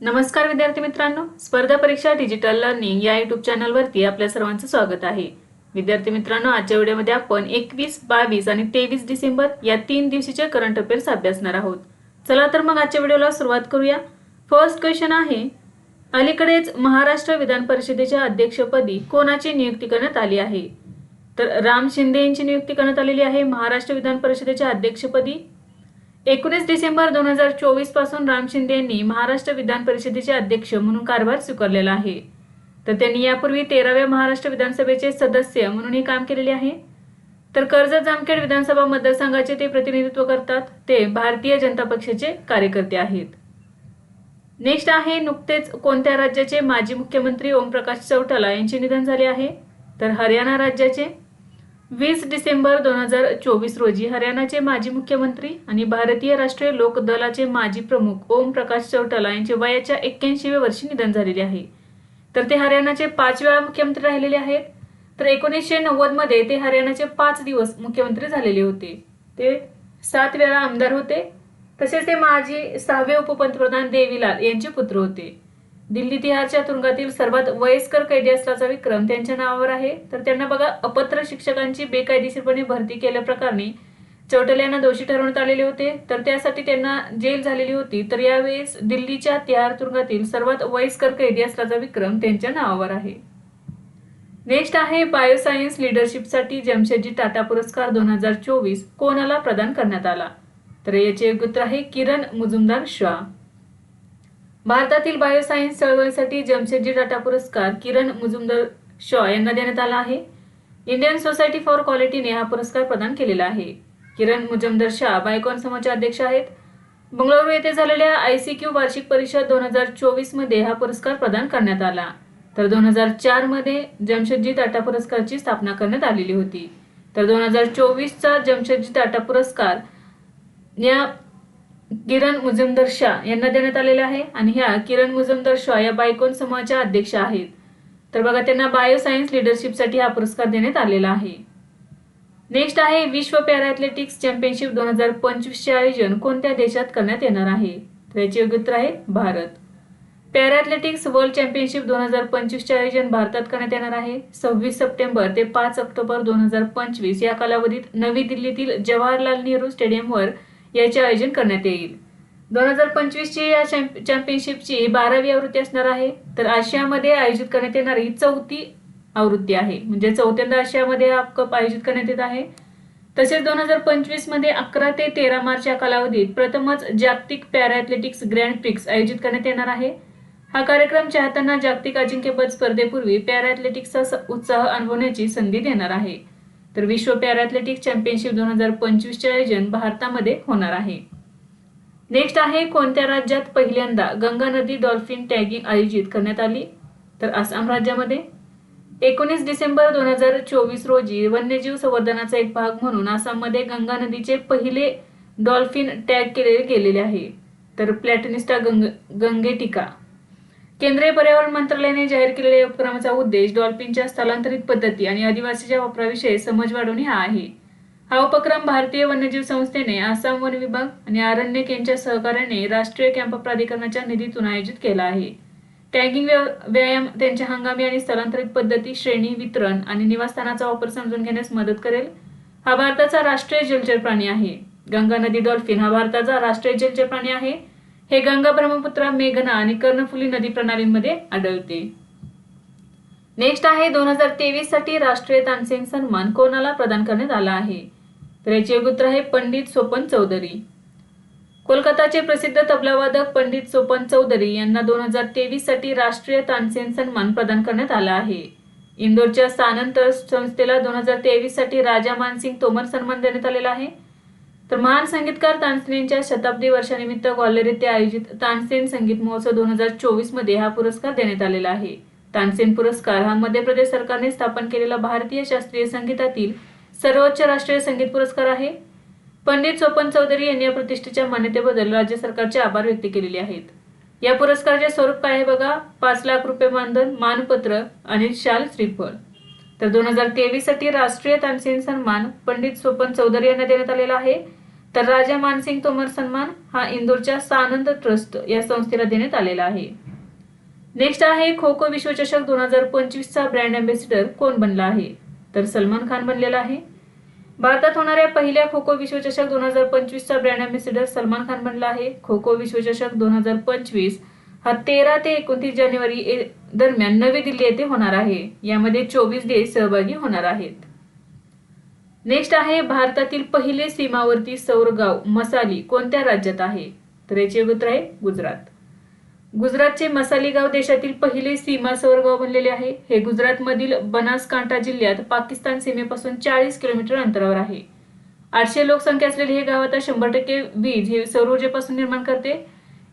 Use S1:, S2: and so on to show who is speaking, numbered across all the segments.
S1: नमस्कार विद्यार्थी मित्रांनो. स्पर्धा परीक्षा डिजिटल लर्निंग या युट्यूब चॅनलवरती आपल्या सर्वांचं स्वागत आहे. विद्यार्थी मित्रांनो आजच्या व्हिडिओमध्ये आपण एकवीस बावीस आणि तेवीस डिसेंबर या तीन दिवशीचे करंट अफेअर्स अभ्यासणार आहोत. चला तर मग आजच्या व्हिडिओला सुरुवात करूया. फर्स्ट क्वेश्चन आहे अलीकडेच महाराष्ट्र विधान परिषदेच्या अध्यक्षपदी कोणाची नियुक्ती करण्यात आली आहे? तर राम शिंदे यांची नियुक्ती करण्यात आलेली आहे महाराष्ट्र विधान परिषदेच्या अध्यक्षपदी एकोणीस डिसेंबर दोन हजार चोवीसपासून राम शिंदे यांनी महाराष्ट्र विधान परिषदेचे अध्यक्ष म्हणून कारभार स्वीकारलेला आहे. तर त्यांनी यापूर्वी तेराव्या महाराष्ट्र विधानसभेचे सदस्य म्हणूनही काम केलेले आहे. तर कर्जत जामखेड विधानसभा मतदारसंघाचे ते प्रतिनिधित्व करतात. ते भारतीय जनता पक्षाचे कार्यकर्ते आहेत. नेक्स्ट आहे नुकतेच कोणत्या राज्याचे माजी मुख्यमंत्री ओमप्रकाश चौटाला यांचे निधन झाले आहे? तर हरियाणा राज्याचे वीस डिसेंबर दोन हजार चोवीस रोजी हरियाणाचे माजी मुख्यमंत्री आणि भारतीय राष्ट्रीय लोक दलाचे माजी प्रमुख ओम प्रकाश चौटाला यांचे वयाच्या एक्क्याऐंशीव्या वर्षी निधन झालेले आहे. तर ते हरियाणाचे पाच वेळा मुख्यमंत्री राहिलेले आहेत. तर एकोणीसशे नव्वदमध्ये ते हरियाणाचे पाच दिवस मुख्यमंत्री झालेले होते. ते सात वेळा आमदार होते. तसेच ते माजी सहावे उपपंतप्रधान देवीलाल यांचे पुत्र होते. दिल्ली तिहारच्या तुरुंगातील सर्वात वयस्कर कैदी असल्याचा विक्रम त्यांच्या नावावर आहे. तर त्यांना बघा अपत्र शिक्षकांची बेकायदेशीरपणे भरती केल्याप्रकरणी चौटले यांना दोषी ठरवण्यात आलेले होते. तर त्यासाठी त्यांना जेल झालेली होती. तर यावेळेस दिल्लीच्या तिहार तुरुंगातील सर्वात वयस्कर कैदी असल्याचा विक्रम त्यांच्या नावावर आहे. नेक्स्ट आहे बायोसायन्स लिडरशिपसाठी जमशेदजी टाटा पुरस्कार दोन हजार चोवीस कोणाला प्रदान करण्यात आला? तर याचे उत्तर आहे किरण मुजुमदार शाह. भारतातील बायोसायन्स चळवळीसाठी जमशेदजी टाटा पुरस्कार किरण मुजुमदार शॉ यांना देण्यात आला आहे. इंडियन सोसायटी फॉर क्वालिटीने हा पुरस्कार प्रदान केलेला आहे. किरण मुजुमदार शाह बायकॉन समाजचे अध्यक्ष आहेत. बंगळुरू येथे झालेल्या आय सी क्यू वार्षिक परिषद दोन हजार चोवीसमध्ये हा पुरस्कार प्रदान करण्यात आला. तर दोन हजार चारमध्ये जमशेदजी टाटा पुरस्कारची स्थापना करण्यात आलेली होती. तर दोन हजार चोवीसचा जमशेदजी टाटा पुरस्कार या किरण मुजुमदार शाह यांना देण्यात आलेला आहे आणि ह्या किरण मुजुमदार शाह या बायकोन समूहाच्या अध्यक्ष आहेत. तर बघा त्यांना बायोसायन्स लिडरशिपसाठी हा पुरस्कार देण्यात आलेला आहे. नेक्स्ट आहे विश्व पॅरा ॲथलेटिक्स चॅम्पियनशिप दोन हजार पंचवीसचे आयोजन कोणत्या देशात करण्यात येणार आहे? तर याचे योग्य उत्तर आहे Bharat. Para athletics world championship दोन हजार पंचवीसचे आयोजन भारतात करण्यात येणार आहे. सव्वीस सप्टेंबर ते पाच ऑक्टोबर दोन हजार पंचवीस या कालावधीत नवी दिल्लीतील जवाहरलाल नेहरू स्टेडियमवर याचे आयोजन करण्यात येईल. दोन हजार पंचवीसची या चॅम्प- चॅम्पियनशिपची बारावी आवृत्ती असणार आहे. तर आशियामध्ये आयोजित करण्यात येणारी चौथी आवृत्ती आहे. म्हणजे चौथ्यांदा आशियामध्ये हा कप आयोजित करण्यात येत आहे. तसेच दोन हजार पंचवीसमध्ये अकरा ते तेरा मार्च या कालावधीत प्रथमच जागतिक पॅराॲथलेटिक्स ग्रँड प्रिक्स आयोजित करण्यात येणार आहे. हा कार्यक्रम चाहत्यांना जागतिक अजिंक्यपद स्पर्धेपूर्वी पॅराॲथलेटिक्सचा उत्साह अनुभवण्याची संधी देणार आहे. तर विश्व पॅराथलेटिक चॅम्पियनशिप दोन हजार पंचवीसचे आयोजन भारतामध्ये होणार आहे. नेक्स्ट आहे कोणत्या राज्यात पहिल्यांदा गंगा नदी डॉल्फिन टॅगिंग आयोजित करण्यात आली? तर आसाम राज्यामध्ये. एकोणीस डिसेंबर दोन हजार चोवीस रोजी वन्यजीव संवर्धनाचा एक भाग म्हणून आसाममध्ये गंगा नदीचे पहिले डॉल्फिन टॅग केले गेलेले आहे. तर प्लॅटनिस्टा गंग गंगेटिका. केंद्रीय पर्यावरण मंत्रालयाने जाहीर केलेल्या या उपक्रमाचा उद्देश डॉल्फिनच्या स्थलांतरित पद्धती आणि आदिवासीच्या वापराविषयी समज वाढवणे हा आहे. हा उपक्रम भारतीय वन्यजीव संस्थेने आसाम वन विभाग आणि आरण्यक यांच्या सहकार्याने राष्ट्रीय कॅम्प प्राधिकरणाच्या निधीतून आयोजित केला आहे. टॅगिंग व्या- व्यायाम त्यांच्या हंगामी आणि स्थलांतरित पद्धती श्रेणी वितरण आणि निवासस्थानाचा वापर समजून घेण्यास मदत करेल. हा भारताचा राष्ट्रीय जलचर प्राणी आहे. गंगा नदी डॉल्फिन हा भारताचा राष्ट्रीय जलचर प्राणी आहे. हे गंगा ब्रह्मपुत्रा मेघना आणि कर्णफुली नदी प्रणालींमध्ये आढळते. नेक्स्ट आहे दोन हजार तेवीससाठी राष्ट्रीय तानसेन सन्मान कोणाला प्रदान करण्यात आला आहे? तर याचे उत्तर आहे पंडित सोपन चौधरी. कोलकाताचे प्रसिद्ध तबलावादक पंडित सोपन चौधरी यांना दोन हजार तेवीससाठी राष्ट्रीय तानसेन सन्मान प्रदान करण्यात आला आहे. इंदोरच्या सानंद ट्रस्ट संस्थेला दोन हजार तेवीससाठी राजा मानसिंग तोमर सन्मान देण्यात आलेला आहे. तर महान संगीतकार तानसेनच्या शताब्दी वर्षानिमित्त ग्वाल्हेर येथे आयोजित तानसेन संगीत महोत्सव दोन हजार चोवीसमध्ये हा पुरस्कार देण्यात आलेला आहे. तानसेन पुरस्कार हा मध्य प्रदेश सरकारने स्थापन केलेला भारतीय शास्त्रीय संगीतातील सर्वोच्च राष्ट्रीय संगीत पुरस्कार आहे. पंडित सोपन चौधरी यांनी या प्रतिष्ठेच्या मान्यतेबद्दल राज्य सरकारचे आभार व्यक्त केलेले आहेत. या पुरस्काराचे स्वरूप काय आहे बघा? पाच लाख रुपये मानधन मानपत्र आणि शाल श्रीफळ. तर दोन हजार तेवीससाठी राष्ट्रीय तानसेन सन्मान पंडित सोपन चौधरी यांना देण्यात आलेला आहे. तर राजा मानसिंग तोमर सन्मान हा इंदोरच्या सानंद ट्रस्ट या संस्थेला देण्यात आलेला आहे. नेक्स्ट आहे खो खो विश्वचषक दोन हजार पंचवीसचा ब्रँड अँबॅसिडर कोण बनला आहे? तर सलमान खान बनलेला आहे. भारतात होणाऱ्या पहिल्या खो खो विश्वचषक दोन हजार पंचवीसचा ब्रँड अँबॅसिडर सलमान खान बनला आहे. खो खो विश्वचषक दोन हजार पंचवीस हा तेरा ते एकोणतीस जानेवारी ए- दरम्यान नवी दिल्ली येथे होणार आहे. यामध्ये चोवीस देश सहभागी होणार आहेत. नेक्स्ट आहे भारतातील पहिले सीमावर्ती सौर गाव मसाली कोणत्या राज्यात आहे? तर याचे उत्तर आहे गुजरात. गुजरातचे मसाली गाव देशातील पहिले सीमा सौर गाव बनलेले आहे. हे गुजरातमधील बनासकांठा जिल्ह्यात पाकिस्तान सीमेपासून चाळीस किलोमीटर अंतरावर आहे. आठशे लोकसंख्या असलेले हे गाव आता शंभर टक्के वीज हे सौर ऊर्जेपासून निर्माण करते.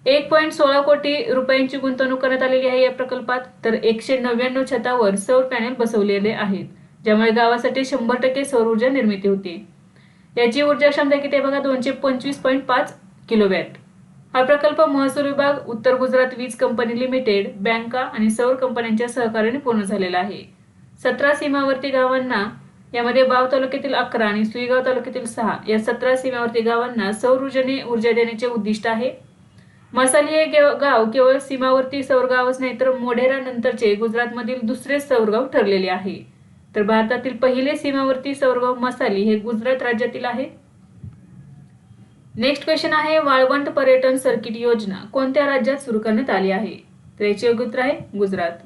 S1: एक पॉईंट सोळा कोटी रुपयांची गुंतवणूक करण्यात आलेली आहे या प्रकल्पात. तर एकशे नव्याण्णव छतावर सौर पॅनेल बसवलेले आहेत. ज्यामुळे गावासाठी शंभर टक्के सौर ऊर्जा निर्मिती होते. याची ऊर्जा क्षमता किती आहे बघा दोनशे पंचवीस पॉईंट पाच किलोवॅट. हा प्रकल्प महसूल विभाग उत्तर गुजरात वीज कंपनी लिमिटेड बँका आणि सौर कंपन्यांच्या सहकार्याने पूर्ण झालेला आहे. सतरा सीमावर्ती गावांना यामध्ये बाव तालुक्यातील अकरा आणि सुईगाव तालुक्यातील सहा या सतरा सीमावर्ती गावांना सौर ऊर्जेने ऊर्जा देण्याचे उद्दिष्ट आहे. मसाली हे गाव केवळ सीमावर्ती सौर गावच नाही तर मोढेरा नंतरचे गुजरातमधील दुसरे सौर गाव ठरलेले आहे. तर भारतातील पहिले सीमावर्ती सौरगाव मसाली हे गुजरात राज्यातील आहे. नेक्स्ट क्वेश्चन आहे वाळवंट पर्यटन सर्किट योजना कोणत्या राज्यात सुरू करण्यात आली आहे? तर याचे योग्य उत्तर आहे गुजरात.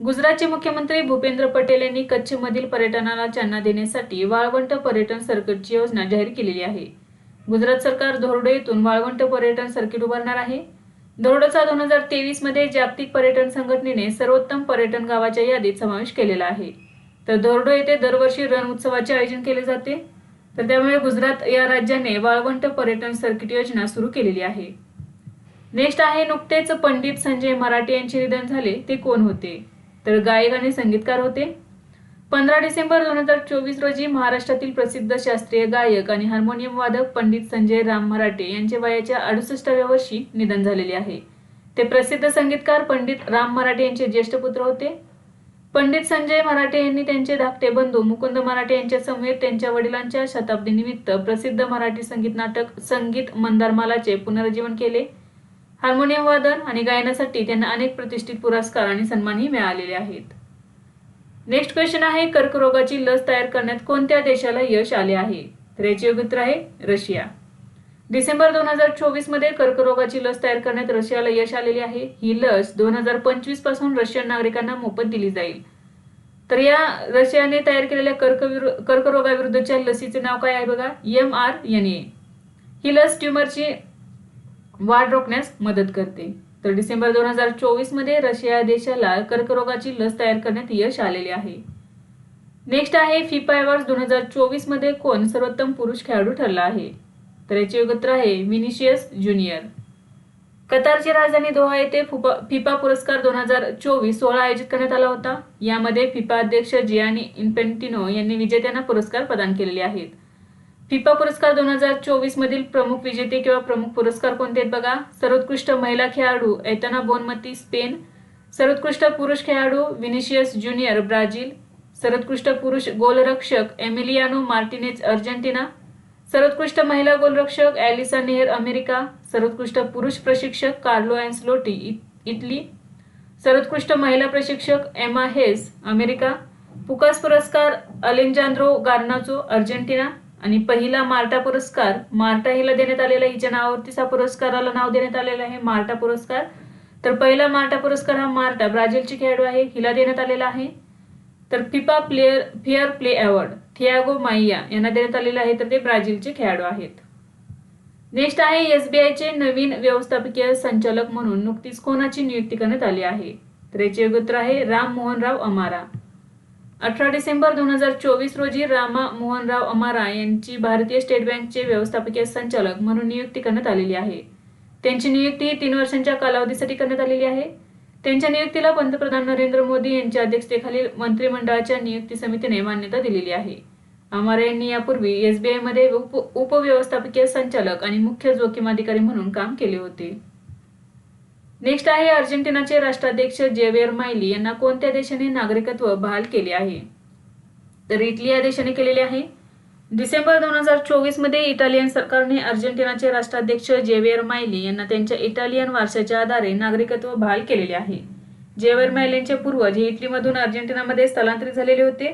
S1: गुजरातचे मुख्यमंत्री भूपेंद्र पटेल यांनी कच्छमधील पर्यटनाला चालना देण्यासाठी वाळवंट पर्यटन सर्किटची योजना जाहीर केलेली आहे. गुजरात सरकार धोरडो येथून वाळवंट पर्यटन सर्किट उभारणार आहे. धोरडोचा दोन हजार तेवीसमध्ये जागतिक पर्यटन संघटनेने सर्वोत्तम पर्यटन गावाच्या यादीत समावेश केलेला आहे. तर धोरडो येथे दरवर्षी रण उत्सवाचे आयोजन केले जाते. तर त्यामुळे गुजरात या राज्याने वाळवंट पर्यटन सर्किट योजना सुरू केलेली आहे. नेक्स्ट आहे नुकतेच पंडित संजय मराठे यांचे निधन झाले ते कोण होते? तर गायक आणि संगीतकार होते. पंधरा डिसेंबर दोन हजार चोवीस रोजी महाराष्ट्रातील प्रसिद्ध शास्त्रीय गायक आणि हार्मोनियम वादक पंडित संजय राम मराठे यांचे वयाच्या अडुसष्टाव्या वर्षी निधन झालेले आहे. ते प्रसिद्ध संगीतकार पंडित राम मराठे यांचे ज्येष्ठ पुत्र होते. पंडित संजय मराठे यांनी त्यांचे धाकटे बंधू मुकुंद मराठे यांच्या समवेत त्यांच्या वडिलांच्या शताब्दीनिमित्त प्रसिद्ध मराठी संगीत नाटक संगीत मंदारमालाचे पुनरुज्जीवन केले. हार्मोनियम वादन आणि गायनासाठी त्यांना अनेक प्रतिष्ठित पुरस्कार आणि सन्मानही मिळालेले आहेत. नेक्स्ट क्वेश्चन आहे कर्करोगाची लस तयार करण्यात कोणत्या देशाला यश आले आहे? तर याचे योग्य उत्तर आहे रशिया. डिसेंबर दोन हजार चोवीसमध्ये कर्करोगाची लस तयार करण्यात रशियाला यश आलेले आहे. ही लस दोन हजार पंचवीसपासून रशियन नागरिकांना मोफत दिली जाईल. तर या रशियाने तयार केलेल्या कर्क कर्करोगाविरुद्धच्या लसीचे नाव काय आहे बघा? M R N A. ही लस ट्यूमरची वाढ रोखण्यास मदत करते. तर डिसेंबर दोन हजार चोवीसमध्ये रशिया देशाला कर्करोगाची लस तयार करण्यात यश आलेले आहे. नेक्स्ट आहे फिफा अवॉर्ड दोन हजार चोवीसमध्ये कोण सर्वोत्तम पुरुष खेळाडू ठरला आहे? तर याचे योगत्र आहे विनिशियस ज्युनियर. कतारची राजधानी दोहा येथे फुपा फिफा पुरस्कार दोन हजार चोवीस सोळा आयोजित करण्यात आला होता. यामध्ये फिफा अध्यक्ष जियानी इन्फेंटिनो यांनी विजेत्यांना पुरस्कार प्रदान केलेले आहेत. फिफा पुरस्कार दोन हजार चोवीस मधील प्रमुख विजेते किंवा प्रमुख पुरस्कार कोणते आहेत बघा? सर्वोत्कृष्ट महिला खेळाडू एतना बोनमती स्पेन. सर्वोत्कृष्ट पुरुष खेळाडू विनिशियस ज्युनियर ब्राझील. सर्वोत्कृष्ट पुरुष गोलरक्षक एमिलियानो मार्टिनेज अर्जेंटिना. सर्वोत्कृष्ट महिला गोलरक्षक ॲलिसा नेहर अमेरिका. सर्वोत्कृष्ट पुरुष प्रशिक्षक कार्लो अँसलोटी इ- इटली. सर्वोत्कृष्ट महिला प्रशिक्षक एमा हेस अमेरिका. पुकास पुरस्कार अलेंजांद्रो गार्नाचो अर्जेंटिना. आणि पहिला मार्टा पुरस्कार मार्टा हिला देण्यात आलेला हिच्या नावावरतीच हा पुरस्काराला नाव देण्यात आलेलं आहे मार्टा पुरस्कार. तर पहिला मार्टा पुरस्कार हा मार्टा ब्राझीलची खेळाडू आहे हिला देण्यात आलेला आहे. तर FIFA player fair play award Thiago Maia यांना देण्यात आलेला आहे. तर ते ब्राझीलचे खेळाडू आहेत. नेक्स्ट आहे एसबीआयचे नवीन व्यवस्थापकीय संचालक म्हणून नुकतीच कोणाची नियुक्ती करण्यात आली आहे? तर याचे उत्तर आहे राम मोहनराव अमारा. अठरा डिसेंबर दोन हजार चोवीस रोजी रामा मोहनराव अमारा यांची भारतीय स्टेट बँकचे व्यवस्थापकीय संचालक म्हणून नियुक्ती करण्यात आलेली आहे. त्यांची नियुक्ती तीन वर्षांच्या कालावधीसाठी करण्यात आलेली आहे. त्यांच्या नियुक्तीला पंतप्रधान नरेंद्र मोदी यांच्या अध्यक्षतेखालील मंत्रिमंडळाच्या नियुक्ती समितीने मान्यता दिलेली आहे. अमारे यांनी यापूर्वी एसबीआयमध्ये उप उपव्यवस्थापकीय संचालक आणि मुख्य जोखीम अधिकारी म्हणून काम केले होते. नेक्स्ट आहे अर्जेंटिनाचे राष्ट्राध्यक्ष जेवियर मायली यांना कोणत्या देशाने नागरिकत्व बहाल केले आहे? तर इटली या देशाने केलेले आहे. डिसेंबर दोन हजार चोवीसमध्ये इटालियन सरकारने अर्जेंटिनाचे राष्ट्राध्यक्ष जेवियर मायली यांना त्यांच्या इटालियन वारशाच्या आधारे नागरिकत्व बहाल केलेले आहे. जेवियर मायलींचे पूर्वज हे इटलीमधून अर्जेंटिनामध्ये स्थलांतरित झालेले होते.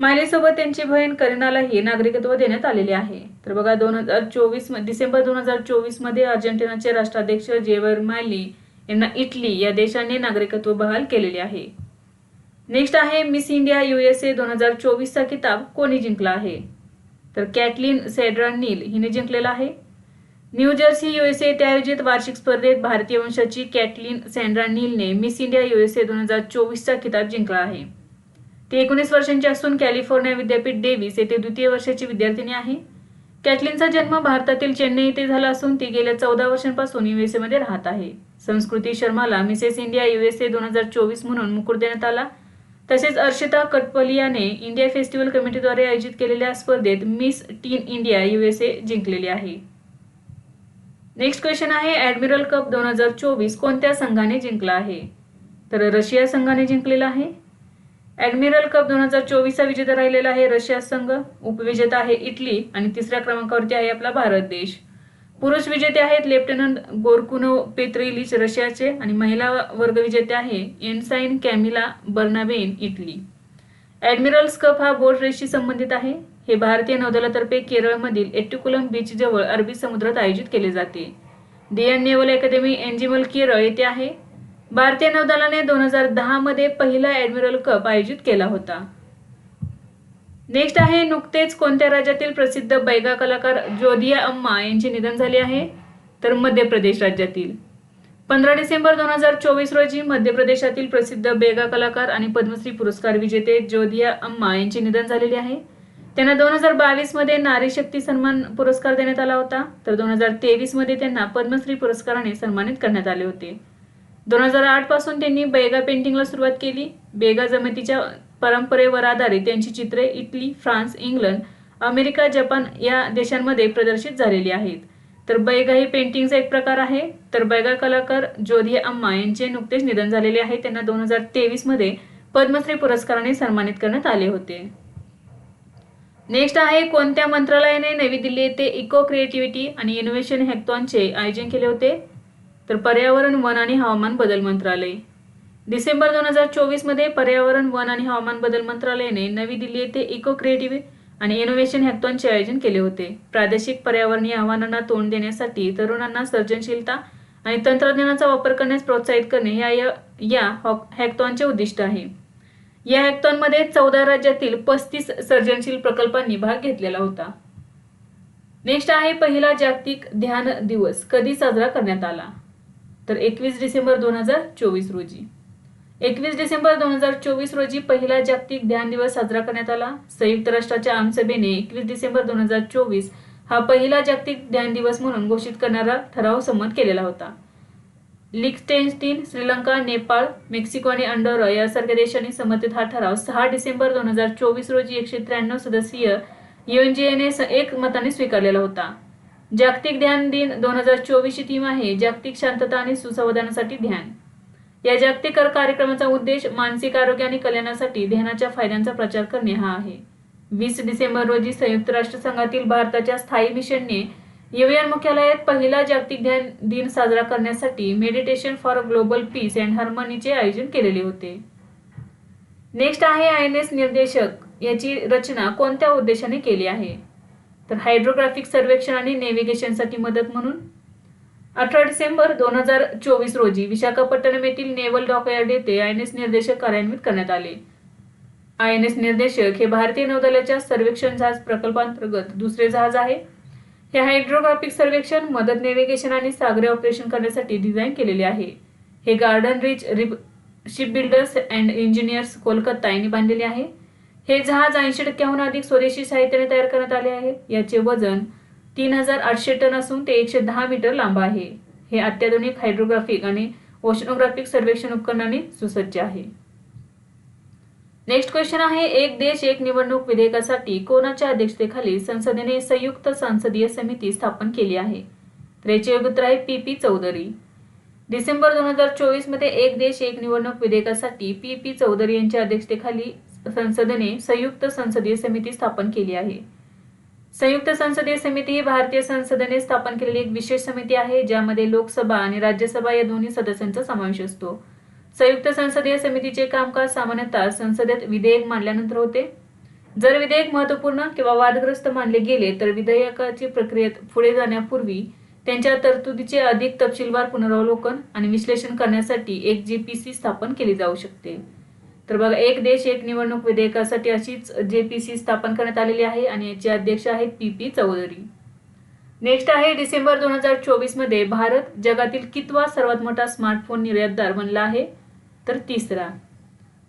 S1: मायलीसोबत त्यांची बहीण करिनालाही नागरिकत्व देण्यात आलेले आहे. तर बघा दोन हजार चोवीस डिसेंबर दोन हजार चोवीसमध्ये अर्जेंटिनाचे राष्ट्राध्यक्ष जेवियर मायली यांना इटली या देशाने नागरिकत्व बहाल केलेले आहे. नेक्स्ट आहे मिस इंडिया युएसए दोन हजार चोवीसचा किताब कोणी जिंकला आहे? तर कॅटलिन सेड्रन नील हिने जिंकलेला आहे. न्यू जर्सी युएसए येथे आयोजित वार्षिक स्पर्धेत भारतीय वंशाची कॅटलिन सँड्रा नीलने मिस इंडिया युएसए दोन हजार चोवीसचा किताब जिंकला आहे. ते एकोणीस वर्षांची असून कॅलिफोर्निया विद्यापीठ डेव्हिस येथे द्वितीय वर्षाची विद्यार्थिनी आहे. कॅटलिनचा जन्म भारतातील चेन्नई येथे झाला असून ती गेल्या चौदा वर्षांपासून युएसएमध्ये राहत आहे. संस्कृती शर्माला मिसेस इंडिया युएसए दोन हजार चोवीस म्हणून मुकुट देण्यात आला. तसेच अर्शिता कटपलियाने इंडिया फेस्टिवल कमिटीद्वारे आयोजित केलेल्या स्पर्धेत मिस टीन इंडिया युएसए जिंकलेली आहे. नेक्स्ट क्वेश्चन आहे ऍडमिरल कप दोन हजार चोवीस कोणत्या संघाने जिंकला आहे? तर रशिया संघाने जिंकलेला आहे. ऍडमिरल कप दोन हजार चोवीसचा विजेता राहिलेला आहे रशिया संघ. उपविजेता आहे इटली आणि तिसऱ्या क्रमांकावरती आहे आपला भारत देश. पुरुष विजेते आहेत लेफ्टनंट गोरकुनो पेत्रिलिच रशियाचे आणि महिला वर्ग विजेते आहे एनसाइन कॅमिला बर्नाबेन इटली. ॲडमिरल्स कप हा बोट रेसशी संबंधित आहे. हे भारतीय नौदलातर्फे केरळमधील एट्टुकुलम बीच जवळ अरबी समुद्रात आयोजित केले जाते. Indian naval academy Ezhimala Kerala येथे आहे. भारतीय नौदलाने दोन हजार दहामध्ये पहिला ॲडमिरल कप आयोजित केला होता. नेक्स्ट आहे नुकतेच कोणत्या राज्यातील प्रसिद्ध बैगा कलाकार जोदिया अम्मा यांचे निधन झाले आहे? तर मध्य प्रदेश राज्यातील. पंधरा डिसेंबर दोन हजार चोवीस रोजी मध्य प्रदेशातील प्रसिद्ध बेगा कलाकार आणि पद्मश्री पुरस्कार विजेते जोदिया अम्मा यांचे निधन झालेले आहे. त्यांना दोन हजार बावीसमध्ये नारी शक्ती सन्मान पुरस्कार देण्यात आला होता. तर दोन हजार तेवीसमध्ये त्यांना पद्मश्री पुरस्काराने सन्मानित करण्यात आले होते. दोन हजार आठपासून त्यांनी बेगा पेंटिंगला सुरुवात केली. बेगा जमतीच्या परंपरेवर आधारित त्यांची चित्रे Italy France England America Japan या देशांमध्ये प्रदर्शित झालेली आहेत. तर बैगा ही पेंटिंगचा एक प्रकार आहे. तर बैगा कलाकार जोधी अम्मा यांचे नुकतेच निधन झालेले आहे. त्यांना दोन हजार तेवीसमध्ये पद्मश्री पुरस्काराने सन्मानित करण्यात आले होते. नेक्स्ट आहे कोणत्या मंत्रालयाने नवी दिल्ली येथे इको क्रिएटिव्हिटी आणि इनोव्हेशन हॅक्टॉनचे आयोजन केले होते? तर पर्यावरण वन आणि हवामान बदल मंत्रालय. डिसेंबर दोन हजार चोवीसमध्ये पर्यावरण वन आणि हवामान बदल मंत्रालयाने नवी दिल्ली येथे इको क्रिएटिव्ह आणि इनोव्हेशन हॅक्टॉनचे आयोजन केले होते. प्रादेशिक पर्यावरणीय आव्हानांना तोंड देण्यासाठी तरुणांना सर्जनशीलता आणि तंत्रज्ञानाचा वापर करण्यास प्रोत्साहित करणे या या हॅक्टॉनचे उद्दिष्ट आहे. या हॅक्टॉनमध्ये चौदा राज्यातील पस्तीस सर्जनशील प्रकल्पांनी भाग घेतलेला होता. नेक्स्ट आहे पहिला जागतिक ध्यान दिवस कधी साजरा करण्यात आला? तर एकवीस डिसेंबर दोन हजार चोवीस रोजी. एकवीस डिसेंबर दोन हजार चोवीस रोजी पहिला जागतिक ध्यान दिवस साजरा करण्यात आला. संयुक्त राष्ट्राच्या आमसभेने एकवीस डिसेंबर दोन हजार चोवीस हा पहिला जागतिक ध्यान दिवस म्हणून घोषित करणारा ठराव संमत केलेला होता. लिक्स्टेन्स्टीन श्रीलंका नेपाळ मेक्सिको आणि अंडोरा यासारख्या देशांनी समर्थित हा ठराव सहा डिसेंबर दोन हजार चोवीस रोजी एकशे त्र्याण्णव सदस्यीय युएनजीएने एक मताने स्वीकारलेला होता. जागतिक ध्यान दिन दोन हजार चोवीसची थीम आहे जागतिक शांतता आणि सुसंवादानासाठी ध्यान. या जागतिक कार्यक्रमाचा उद्देश मानसिक आरोग्य आणि कल्याणासाठी ध्यानाच्या फायद्यांचा प्रचार करणे हा आहे. वीस डिसेंबर रोजी संयुक्त राष्ट्र संघातील भारताच्या स्थायी मिशनने युएन मुख्यालयात पहिला जागतिक ध्यान दिन साजरा करण्यासाठी meditation for global peace and हार्मनीचे आयोजन केलेले होते. नेक्स्ट आहे आय एन एस निर्देशक. याची रचना कोणत्या उद्देशाने केली आहे? तर हायड्रोग्राफिक सर्वेक्षण आणि नेव्हिगेशनसाठी मदत म्हणून अठरा डिसेंबर दोन हजार चोवीस रोजी विशाखापट्टणम येथील नेव्हल डॉकयार्ड येथे आय एन एस निर्देशक कार्यान्वित करण्यात आले. आय एन एस निर्देशक हे भारतीय नौदलाच्या सर्वेक्षण जहाज प्रकल्पांतर्गत दुसरे जहाज आहे. हे हायड्रोग्राफिक सर्वेक्षण मदत नेव्हिगेशन आणि सागरी ऑपरेशन करण्यासाठी डिझाईन केलेले आहे. हे garden reach rip ship builders and engineers Kolkata यांनी बांधलेले आहे. हे जहाज ऐंशी टक्क्याहून अधिक स्वदेशी साहित्याने तयार करण्यात आले आहे. याचे वजन तीन हजार आठशे टन असून ते एकशे दहा मीटर लांब आहे. हे अत्याधुनिक हायड्रोग्राफिक आणि ओशनोग्राफिक सर्वेक्षण उपकरणाने सुसज्ज आहे. नेक्स्ट क्वेश्चन आहे एक देश एक निवडणूक विधेयकासाठी कोणाच्या अध्यक्षतेखाली संसदेने संयुक्त संसदीय समिती स्थापन केली आहे? तर याचे उत्तर आहे पी पी चौधरी. डिसेंबर दोन हजार चोवीसमध्ये एक देश एक निवडणूक विधेयकासाठी पी पी चौधरी यांच्या अध्यक्षतेखाली संसदेने संयुक्त संसदीय समिती स्थापन केली आहे. संयुक्त संसदीय समिती ही भारतीय संसदेने स्थापन केलेली एक विशेष समिती आहे ज्यामध्ये लोकसभा आणि राज्यसभा या दोन्ही सदस्यांचा समावेश असतो. संयुक्त संसदीय समितीचे कामकाज सामान्यतः संसदेत विधेयक मांडल्यानंतर होते. जर विधेयक महत्त्वपूर्ण किंवा वादग्रस्त मानले गेले तर विधेयकाची प्रक्रियेत पुढे जाण्यापूर्वी त्यांच्या तरतुदीचे अधिक तपशीलवार पुनरावलोकन आणि विश्लेषण करण्यासाठी एक जीपीसी स्थापन केली जाऊ शकते. तर बघा एक देश एक निवडणूक विधेयकासाठी अशीच जे पी सी स्थापन करण्यात आलेली आहे आणि याचे अध्यक्ष आहेत पी पी चौधरी. नेक्स्ट आहे डिसेंबर दोन हजार चोवीसमध्ये भारत जगातील कितवा सर्वात मोठा स्मार्टफोन निर्यातदार बनला आहे? तर तिसरा.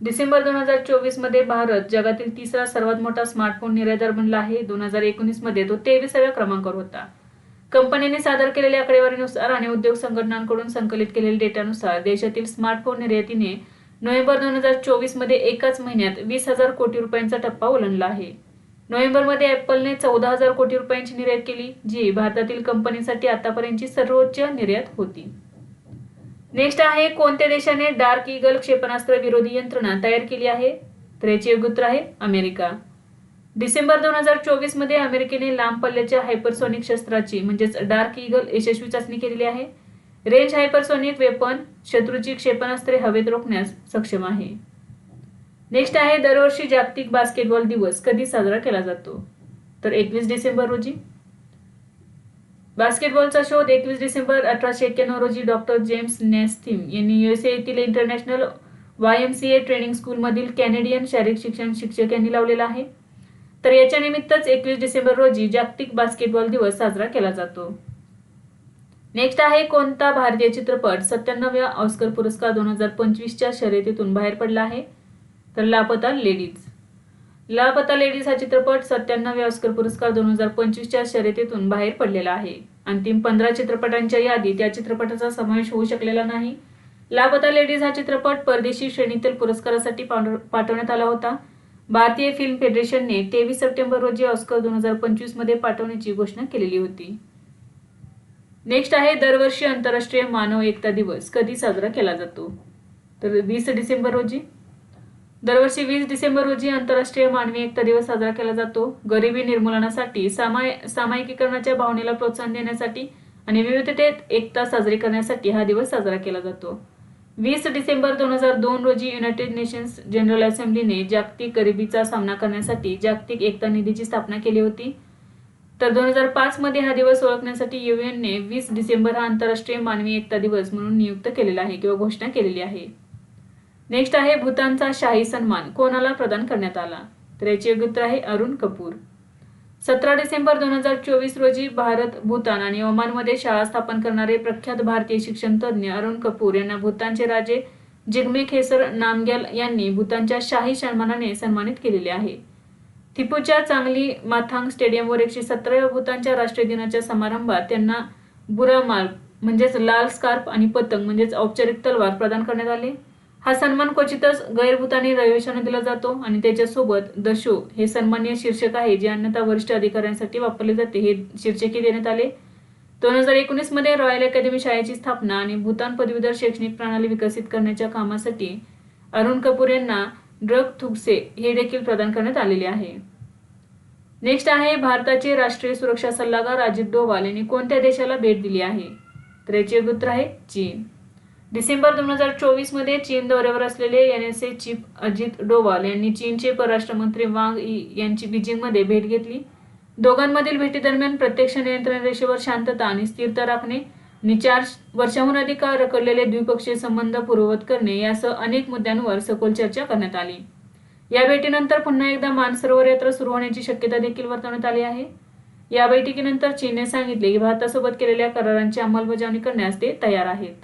S1: डिसेंबर दोन हजार चोवीसमध्ये भारत जगातील तिसरा सर्वात मोठा स्मार्टफोन निर्यातदार बनला आहे. दोन हजार एकोणीसमध्ये तो तेविसाव्या क्रमांकावर होता. कंपनीने सादर केलेल्या आकडेवारीनुसार आणि उद्योग संघटनांकडून संकलित केलेल्या डेटानुसार देशातील स्मार्टफोन निर्यातीने नोव्हेंबर दोन हजार चोवीसमध्ये एकाच महिन्यात वीस हजार कोटी रुपयांचा टप्पा ओलांडला आहे. नोव्हेंबरमध्ये ॲपलने चौदा हजार कोटी रुपयांची निर्यात केली जी भारतातील कंपनीसाठी आतापर्यंतची सर्वोच्च निर्यात होती. नेक्स्ट आहे कोणत्या देशाने डार्क ईगल क्षेपणास्त्र विरोधी यंत्रणा तयार केली आहे? तर याचे योग्य उत्तर आहे अमेरिका. डिसेंबर दोन हजार चोवीसमध्ये अमेरिकेने लांब पल्ल्याच्या हायपरसोनिक शस्त्राची म्हणजेच डार्क ईगल यशस्वी चाचणी केलेली आहे. रेंज हायपरसोनिक वेपन शत्रूची क्षेपणास्त्रे हवेत रोखण्यास सक्षम आहे. नेक्स्ट आहे दरवर्षी जागतिक बास्केटबॉल दिवस कधी साजरा केला जातो? तर एकवीस डिसेंबर रोजी. बास्केटबॉलचा शोध एकवीस डिसेंबर अठराशे एक्क्याण्णव रोजी डॉक्टर जेम्स नेस्थिम यांनी युएसए येथील international Y M C A training स्कूलमधील Canadian शारीरिक शिक्षण शिक्षक यांनी लावलेला आहे. तर याच्या निमित्तच एकवीस डिसेंबर रोजी जागतिक बास्केटबॉल दिवस साजरा केला जातो. नेक्स्ट आहे कोणता भारतीय चित्रपट? सत्त्याण्णव्या ऑस्कर पुरस्कार दोन हजार पंचवीसच्या शर्यतीतून बाहेर पडला आहे. तर लापता लेडीज. लापता लेडीज हा चित्रपट सत्त्याण्णव्या ऑस्कर पुरस्कार दोन हजार पंचवीसच्या शर्यतीतून बाहेर पडलेला आहे. अंतिम पंधरा चित्रपटांच्या यादीत या चित्रपटाचा समावेश होऊ शकलेला नाही. लापता लेडीज हा चित्रपट परदेशी श्रेणीतील पुरस्कारासाठी पाठवण्यात आला होता. भारतीय फिल्म फेडरेशनने तेवीस सप्टेंबर रोजी ऑस्कर दोन हजार पंचवीसमध्ये पाठवण्याची घोषणा केलेली होती. नेक्स्ट आहे दरवर्षी आंतरराष्ट्रीय मानव एकता दिवस. कधी साजरा केला जातो? तर वीस डिसेंबर रोजी. दरवर्षी वीस डिसेंबर रोजी आंतरराष्ट्रीय मानवी एकता दिवस साजरा केला जातो. गरिबी निर्मूलनासाठी सामाय सामायिकीकरणाच्या भावनेला प्रोत्साहन देण्यासाठी आणि विविधतेत एकता साजरी करण्यासाठी हा दिवस साजरा केला जातो. वीस डिसेंबर दोन हजार दोन रोजी युनायटेड नेशन्स जनरल असेंब्लीने जागतिक गरिबीचा सामना करण्यासाठी जागतिक एकता निधीची स्थापना केली होती. तर दोन हजार पाच मध्ये हा दिवस ओळखण्यासाठी युएनने वीस डिसेंबर हा आंतरराष्ट्रीय मानवी एकता दिवस म्हणून नियुक्त केलेला आहे किंवा घोषणा केलेली आहे. नेक्स्ट आहे भूतानचा शाही सन्मान. कोणाला प्रदान करण्यात आला? तर याचे योग्य उत्तर आहे अरुण कपूर. सतरा डिसेंबर दोन हजार चोवीस रोजी भारत भूतान आणि ओमानमध्ये शाळा स्थापन करणारे प्रख्यात भारतीय शिक्षण तज्ज्ञ अरुण कपूर यांना भूतानचे राजे जिग्मे खेसर नामग्याल यांनी भूतानच्या शाही सन्मानाने सन्मानित केलेले आहे. थिपूच्या चांगली माथांग स्टेडियमवर एकशे सतराव्या भूतानच्या राष्ट्रीय दिनाच्या समारंभात त्यांना बुरामाल म्हणजेच लाल स्कार्फ आणि पतंग म्हणजेच औपचारिक तलवार प्रदान करण्यात आले. हा सन्मान क्वचितच गैरभूतानी रहिवाशांना दिला जातो आणि त्याच्यासोबत दशो हे सन्माननीय शीर्षक आहे जे अन्यथा वरिष्ठ अधिकाऱ्यांसाठी वापरले जाते हे शीर्षकही देण्यात आले. दोन हजार एकोणीसमध्ये रॉयल अकॅडमी शाळेची स्थापना आणि भूतान पदवीधर शैक्षणिक प्रणाली विकसित करण्याच्या कामासाठी अरुण कपूर यांना ड्रग थुकसे हे देखील प्रदान करण्यात आलेले आहे. नेक्स्ट आहे भारताचे राष्ट्रीय सुरक्षा सल्लागार अजित डोवाल यांनी कोणत्या देशाला भेट दिली आहे? तर याचे उत्तर आहे चीन. डिसेंबर दोन हजार चोवीसमध्ये चीन दौऱ्यावर असलेले N S A chief Ajit Doval यांनी चीनचे परराष्ट्र मंत्री वांग ई यांची बीजिंगमध्ये भेट घेतली. दोघांमधील भेटीदरम्यान प्रत्यक्ष नियंत्रण रेषेवर शांतता आणि स्थिरता राखणे आणि चार वर्षाहून अधिक काळ रखडलेले द्विपक्षीय संबंध पूर्ववत करणे यासह अनेक मुद्द्यांवर सखोल चर्चा करण्यात आली. या भेटीनंतर पुन्हा एकदा मानसरोवर यात्रा सुरू होण्याची शक्यता देखील वर्तवण्यात आली आहे. या बैठकीनंतर चीनने सांगितले की भारतासोबत केलेल्या करारांची अंमलबजावणी करण्यास ते तयार आहेत.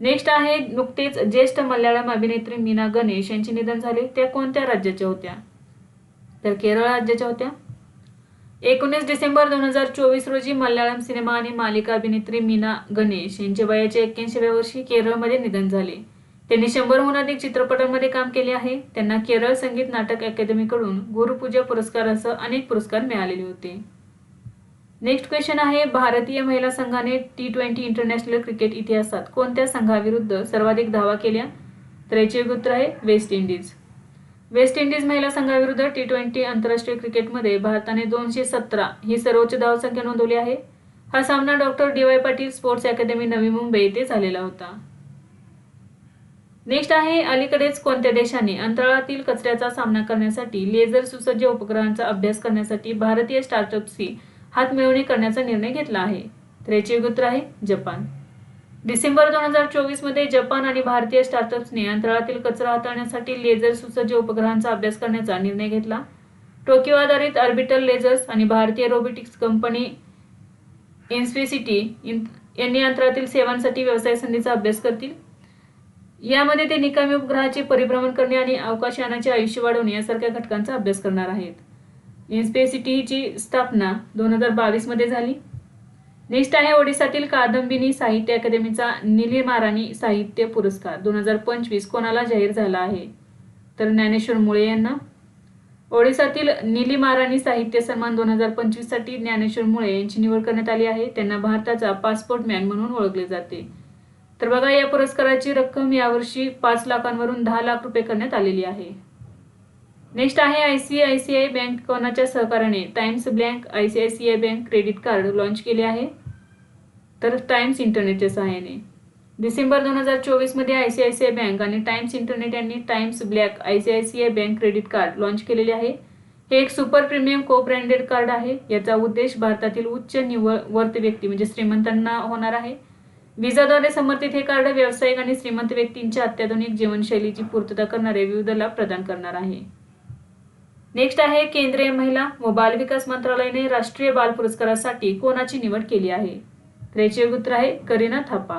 S1: नेक्स्ट आहे नुकतेच ज्येष्ठ मल्याळम अभिनेत्री मीना गणेश यांचे निधन झाले. त्या कोणत्या राज्याच्या होत्या? तर केरळ राज्याच्या होत्या. एकोणीस डिसेंबर दोन हजार चोवीस रोजी मल्याळम सिनेमा आणि मालिका अभिनेत्री मीना गणेश यांचे वयाच्या एक्क्याऐंशीव्या वर्षी केरळमध्ये निधन झाले. त्यांनी शंभरहून अधिक चित्रपटांमध्ये काम केले आहे. त्यांना केरळ संगीत नाटक अकादमीकडून गुरुपूजा पुरस्कारासह अनेक पुरस्कार मिळालेले होते. नेक्स्ट क्वेश्चन आहे भारतीय महिला संघाने टी ट्वेंटी इंटरनॅशनल क्रिकेट इतिहासात कोणत्या संघाविरुद्ध सर्वाधिक धावा केल्या? तर याचे उत्तर आहे वेस्ट इंडिज. वेस्ट इंडिज महिला संघाविरुद्ध टी ट्वेंटी आंतरराष्ट्रीय क्रिकेटमध्ये भारताने दोनशे सतरा ही सर्वोच्च धावसंख्या नोंदवली आहे. हा सामना doctor D Y Patil sports academy Navi Mumbai येथे झालेला होता. नेक्स्ट आहे अलीकडेच कोणत्या देशाने अंतराळातील कचऱ्याचा सामना करण्यासाठी लेझर सुसज्ज उपग्रहांचा अभ्यास करण्यासाठी भारतीय स्टार्टअपशी हातमिळवणी करण्याचा निर्णय घेतला आहे. तर याचे उत्तर आहे जपान. डिसेंबर दोन हजार चोवीसमध्ये जपान आणि भारतीय स्टार्टअप्सने अंतराळातील कचरा हाताळण्यासाठी लेझर सुसज्ज उपग्रहांचा अभ्यास करण्याचा निर्णय घेतला. टोकियो आधारित ऑर्बिटल लेझर्स आणि भारतीय रोबोटिक्स कंपनी इन्स्पेसिटी यांनी अंतरातील सेवांसाठी व्यवसाय संधीचा अभ्यास करतील. यामध्ये ते निकामी उपग्रहाचे परिभ्रमण करणे आणि अवकाशयानाचे आयुष्य वाढवणे यासारख्या घटकांचा अभ्यास करणार आहेत. इन्स्पेसिटीची स्थापना दोन हजार बावीसमध्ये झाली. नेक्स्ट आहे ओडिसातील कादंबिनी साहित्य अकादमीचा निलिमाराणी साहित्य पुरस्कार. दोन हजार पंचवीस कोणाला जाहीर झाला आहे? तर ज्ञानेश्वर मुळे यांना. ओडिसातील निलिमाराणी साहित्य सन्मान दोन हजार पंचवीससाठी ज्ञानेश्वर मुळे यांची निवड करण्यात आली आहे. त्यांना भारताचा पासपोर्ट मॅन म्हणून ओळखले जाते. तर बघा या पुरस्काराची रक्कम यावर्षी पाच लाखांवरून दहा लाख रुपये करण्यात आलेली आहे. नेक्स्ट आहे आयसीआयसीआय बँक कोणाच्या सहकार्याने? Times blank ICICI bank credit card launch केले आहे. तर टाइम्स इंटरनेटच्या सहाय्याने. डिसेंबर दोन हजार चोवीसमध्ये I C I C I bank आणि टाइम्स इंटरनेट यांनी Times black I C I C I bank credit card launch केलेले आहे. हे एक super premium co branded card आहे. याचा उद्देश भारतातील उच्च निवळ वर्त व्यक्ती म्हणजे श्रीमंतांना होणार आहे. विजाद्वारे समर्थित हे कार्ड व्यावसायिक आणि श्रीमंत व्यक्तींच्या अत्याधुनिक जीवनशैलीची पूर्तता करणारे विविध लाभ प्रदान करणार आहे. नेक्स्ट आहे केंद्रीय महिला व बाल विकास मंत्रालयाने राष्ट्रीय बाल पुरस्कारासाठी कोणाची निवड केली आहे? तर उत्तर आहे करीना थापा.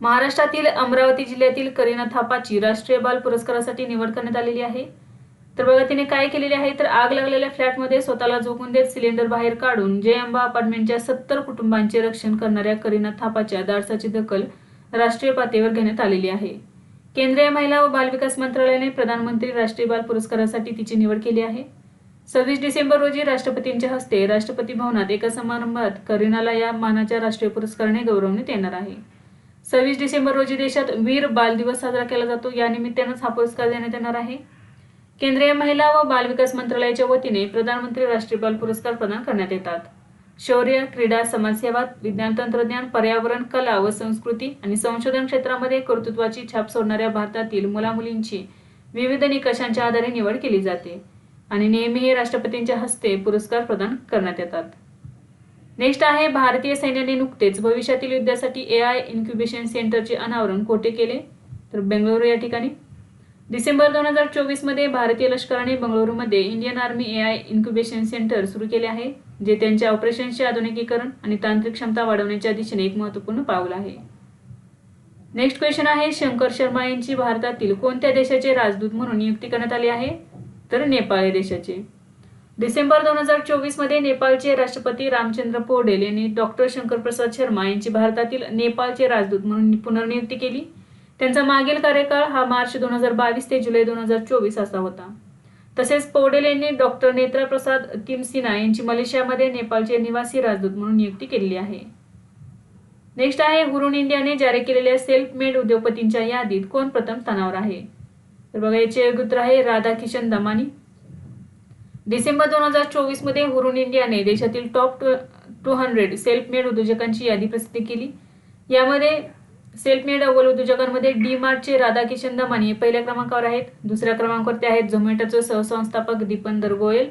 S1: महाराष्ट्रातील अमरावती जिल्ह्यातील करीना थापाची राष्ट्रीय बाल पुरस्कारासाठी निवड करण्यात आलेली आहे. तर बघा तिने काय केलेले आहे? तर आग लागलेल्या फ्लॅटमध्ये स्वतःला झोकून देत सिलेंडर बाहेर काढून जे अंबा अपार्टमेंटच्या सत्तर कुटुंबांचे रक्षण करणाऱ्या करीना थापाच्या दारसाची दखल राष्ट्रीय पातळीवर घेण्यात आलेली आहे. केंद्रीय महिला व बालविकास मंत्रालयाने प्रधानमंत्री राष्ट्रीय बाल पुरस्कारासाठी तिची निवड केली आहे. सव्वीस डिसेंबर रोजी राष्ट्रपतींच्या हस्ते राष्ट्रपती भवनात एका समारंभात करीनाला या मानाच्या राष्ट्रीय पुरस्काराने गौरवण्यात येणार आहे. सव्वीस डिसेंबर रोजी देशात वीर बाल दिवस साजरा केला जातो. या निमित्तानंच हा पुरस्कार देण्यात येणार आहे. केंद्रीय महिला व बालविकास मंत्रालयाच्या वतीने प्रधानमंत्री राष्ट्रीय बाल पुरस्कार प्रदान करण्यात येतात. शौर्य क्रीडा समाजसेवा विज्ञान तंत्रज्ञान पर्यावरण कला व संस्कृती आणि संशोधन क्षेत्रामध्ये कर्तृत्वाची छाप सोडणाऱ्या भारतातील मुलामुलींची विविध निकषांच्या आधारे निवड केली जाते आणि नेहमी हे राष्ट्रपतींच्या हस्ते पुरस्कार प्रदान करण्यात येतात. नेक्स्ट आहे भारतीय सैन्याने नुकतेच भविष्यातील युद्धासाठी ए आय इन्क्युबेशन सेंटरचे अनावरण कोठे केले? तर बेंगळुरू या ठिकाणी. डिसेंबर दोन हजार चोवीसमध्ये भारतीय लष्कराने बंगळुरूमध्ये Indian army A I incubation centre सुरू केले आहे. जे त्यांच्या ऑपरेशनचे आधुनिकीकरण आणि तांत्रिक क्षमता वाढवण्याच्या दिशेने एक महत्त्वपूर्ण पाऊल आहे. नेक्स्ट क्वेश्चन आहे शंकर शर्मा यांची भारतातील कोणत्या देशाचे राजदूत म्हणून नियुक्ती करण्यात आली आहे? तर नेपाळ या देशाचे. डिसेंबर दोन हजार चोवीसमध्ये नेपाळचे राष्ट्रपती रामचंद्र पोडेल यांनी डॉक्टर शंकरप्रसाद शर्मा यांची भारतातील नेपाळचे राजदूत म्हणून पुनर्नियुक्ती केली. त्यांचा मागील कार्यकाळ हा मार्च दोन हजार बावीस ते जुलै दोन हजार चोवीस असा होता. तसेच पौडेल यांनी डॉक्टर नेत्राप्रसाद किमसिना यांची मलेशियामध्ये नेपाळचे निवासी राजदूत म्हणून नियुक्ती केलेली आहे. नेक्स्ट आहे हुरून इंडियाने जारी केलेल्या सेल्फ मेड उद्योगपतींच्या यादीत कोण प्रथम स्थानावर आहे? तर बघा याचे उत्तर आहे राधाकिशन दमानी. डिसेंबर दोन हजार चोवीसमध्ये हुरुन इंडियाने देशातील top two hundred self made उद्योजकांची यादी प्रसिद्ध केली. यामध्ये सेल्फ मेड अव्वल उद्योजकांमध्ये डी मार्टचे राधाकिशन दमानी हे पहिल्या क्रमांकावर आहेत. दुसऱ्या क्रमांकावरती आहेत झोमॅटोचे सहसंस्थापक दीपंदर गोयल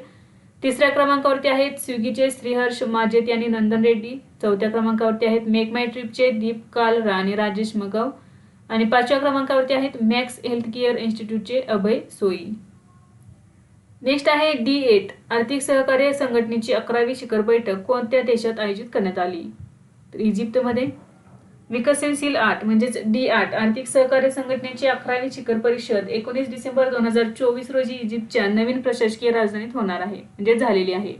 S1: तिसऱ्या क्रमांकावरती आहेत स्विगीचे श्रीहर्ष माजेत यांनी नंदन रेड्डी. चौथ्या क्रमांकावरती आहेत मेक माय ट्रिपचे दीप कालरा आणि राजेश मगाव. आणि पाचव्या क्रमांकावरती आहेत मॅक्स हेल्थ केअर इन्स्टिट्यूटचे अभय सोई. नेक्स्ट आहे डी एट आर्थिक सहकार्य संघटनेची अकरावी शिखर बैठक कोणत्या देशात आयोजित करण्यात आली? तर इजिप्तमध्ये. विकसनशील आठ म्हणजेच डी आठ आर्थिक सहकार्य संघटनेची अकरावी शिखर परिषद एकोणीस डिसेंबर दोन हजार चोवीस रोजी इजिप्तच्या नवीन प्रशासकीय राजधानीत होणार आहे म्हणजे झालेली आहे.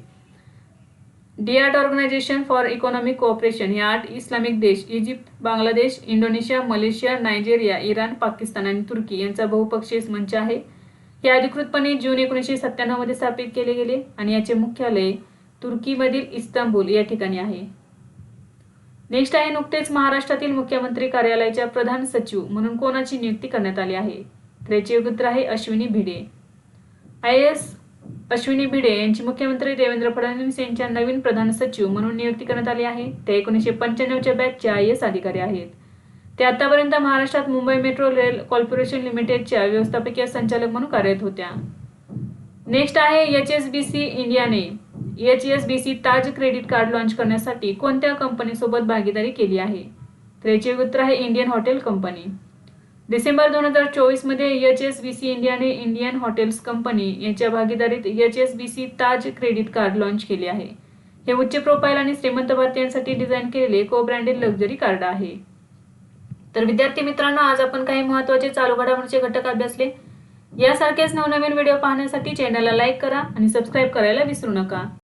S1: D eight organization for economic cooperation हे आठ इस्लामिक देश Egypt Bangladesh Indonesia Malaysia Nigeria Iran Pakistan आणि तुर्की यांचा बहुपक्षीय मंच आहे. हे अधिकृतपणे जून एकोणीसशे सत्त्याण्णवमध्ये स्थापित केले गेले आणि याचे मुख्यालय तुर्कीमधील इस्तांबूल या ठिकाणी आहे. नेक्स्ट आहे नुकतेच महाराष्ट्रातील मुख्यमंत्री कार्यालयाच्या प्रधान सचिव म्हणून कोणाची नियुक्ती करण्यात आली आहे? त्याचे योग्य उत्तर आहे अश्विनी भिडे. आय एस अश्विनी भिडे यांची मुख्यमंत्री देवेंद्र फडणवीस यांच्या नवीन प्रधान सचिव म्हणून नियुक्ती करण्यात आली आहे. ते एकोणीसशे पंच्याण्णवच्या बॅचचे आय एस अधिकारी आहेत. ते आतापर्यंत महाराष्ट्रात मुंबई मेट्रो रेल कॉर्पोरेशन लिमिटेडच्या व्यवस्थापकीय संचालक म्हणून कार्यरत होत्या. नेक्स्ट आहे एच एस बी सी इंडियाने. H S B C Taj credit card launch करण्यासाठी कोणत्या कंपनीसोबत भागीदारी केली आहे? तर याचे उत्तर आहे इंडियन हॉटेल कंपनी डिसेंबर दोन हजार चोवीसमध्ये एच एस बी सी इंडियाने इंडियन हॉटेल्स कंपनी यांच्या भागीदारीत H S B C Taj credit card launch केले आहे. हे उच्च प्रोफाईल आणि श्रीमंत भारतीयांसाठी डिझाईन केलेले को ब्रँडेड लक्झरी कार्ड आहे. तर विद्यार्थी मित्रांनो आज आपण काही महत्त्वाचे चालू घडामोडीचे घटक अभ्यासले. यासारखेच नवनवीन व्हिडिओ पाहण्यासाठी चॅनलला लाईक करा आणि सबस्क्राईब करायला विसरू नका.